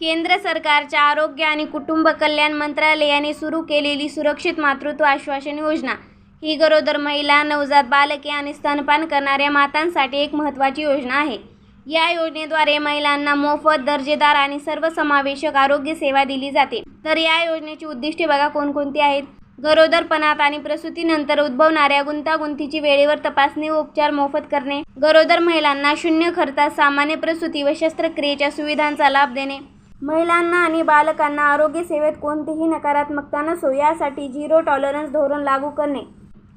केंद्र सरकारच्या आरोग्य आणि कुटुंब कल्याण मंत्रालयाने सुरू केलेली सुरक्षित मातृत्व आश्वासन योजना. ही गरोदर महिला नवजात बालके आणि स्तनपान करणाऱ्या मातांसाठी एक महत्त्वाची योजना आहे. या योजनेद्वारे महिलांना मोफत दर्जेदार आणि सर्वसमावेशक आरोग्य सेवा दिली जाते. तर या योजनेची उद्दिष्टे बघा कोणकोणती आहेत. गरोदरपणात आणि प्रसूतीनंतर उद्भवणाऱ्या गुंतागुंतीची वेळेवर तपासणी व उपचार मोफत करणे. गरोदर महिलांना शून्य खर्चात सामान्य प्रसूती व शस्त्रक्रियेच्या सुविधांचा लाभ देणे. महिलांना आणि बालकांना आरोग्यसेवेत कोणतीही नकारात्मकता नसो यासाठी झिरो टॉलरन्स धोरण लागू करणे.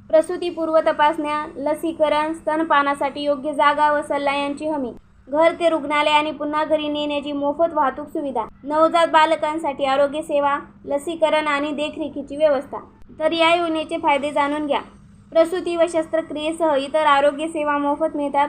प्रसूतीपूर्व तपासण्या लसीकरण स्तनपानासाठी योग्य जागा व सल्ला यांची हमी. घर ते रुग्णालय आणि पुन्हा घरी नेण्याची मोफत वाहतूक सुविधा. नवजात बालकांसाठी आरोग्य सेवा लसीकरण आणि देखरेखीची व्यवस्था. तर या योजनेचे फायदे जाणून घ्या. प्रसूती व शस्त्रक्रियेसह इतर आरोग्य सेवा मोफत मिळतात.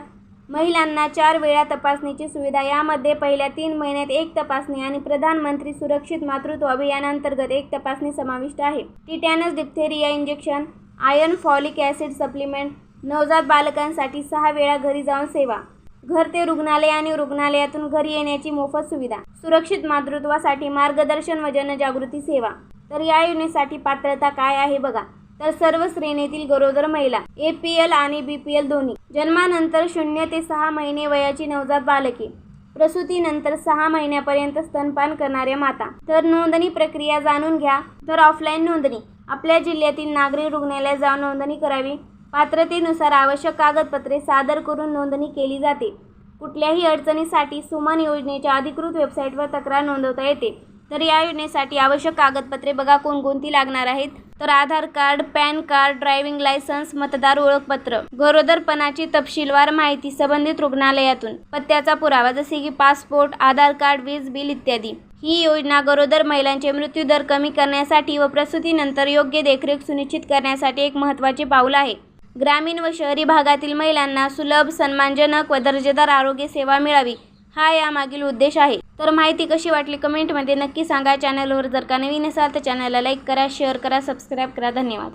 महिलांना चार वेळा तपासणीची सुविधा. यामध्ये पहिल्या तीन महिन्यात एक तपासणी आणि प्रधानमंत्री सुरक्षित मातृत्व अभियानांतर्गत एक तपासणी समाविष्ट आहे. Tetanus diphtheria injection iron folic acid supplement नवजात बालकांसाठी सहा वेळा घरी जाऊन सेवा. घर ते रुग्णालय आणि रुग्णालयातून घरी येण्याची मोफत सुविधा. सुरक्षित मातृत्वासाठी मार्गदर्शन व जनजागृती सेवा. तर या योजनेसाठी पात्रता काय आहे बघा. तर सर्व श्रेणीतील गरोदर महिला ए पी एल आणि बी पी एल दोन्ही जन्मानंतर शून्य ते सहा महिने वयाची नवजात बालके प्रसूतीनंतर सहा महिन्यापर्यंत स्तनपान करणाऱ्या माता. तर नोंदणी प्रक्रिया जाणून घ्या. तर ऑफलाईन नोंदणी. आपल्या जिल्ह्यातील नागरी रुग्णालयात जाऊन नोंदणी करावी. पात्रतेनुसार आवश्यक कागदपत्रे सादर करून नोंदणी केली जाते. कुठल्याही अडचणीसाठी सुमन योजनेच्या अधिकृत वेबसाईटवर तक्रार नोंदवता येते. तर या योजनेसाठी आवश्यक कागदपत्रे बघा कोणकोणती लागणार आहेत. तर Aadhaar card PAN card driving licence मतदार ओळखपत्र गरोदरपणाची तपशीलवार माहिती संबंधित रुग्णालयातून पत्त्याचा पुरावा जसे की पासपोर्ट आधार कार्ड वीज बिल इत्यादी. ही योजना गरोदर महिलांचे मृत्यूदर कमी करण्यासाठी व प्रसूतीनंतर योग्य देखरेख सुनिश्चित करण्यासाठी एक महत्त्वाचे पाऊल आहे. ग्रामीण व शहरी भागातील महिलांना सुलभ सन्मानजनक व दर्जेदार आरोग्य सेवा मिळावी हा यामागील उद्देश आहे. तर माहिती कशी वाटली कमेंटमध्ये नक्की सांगा. चॅनलवर जर का नवीन असाल तर चॅनलला लाईक करा शेअर करा सबस्क्राईब करा. धन्यवाद.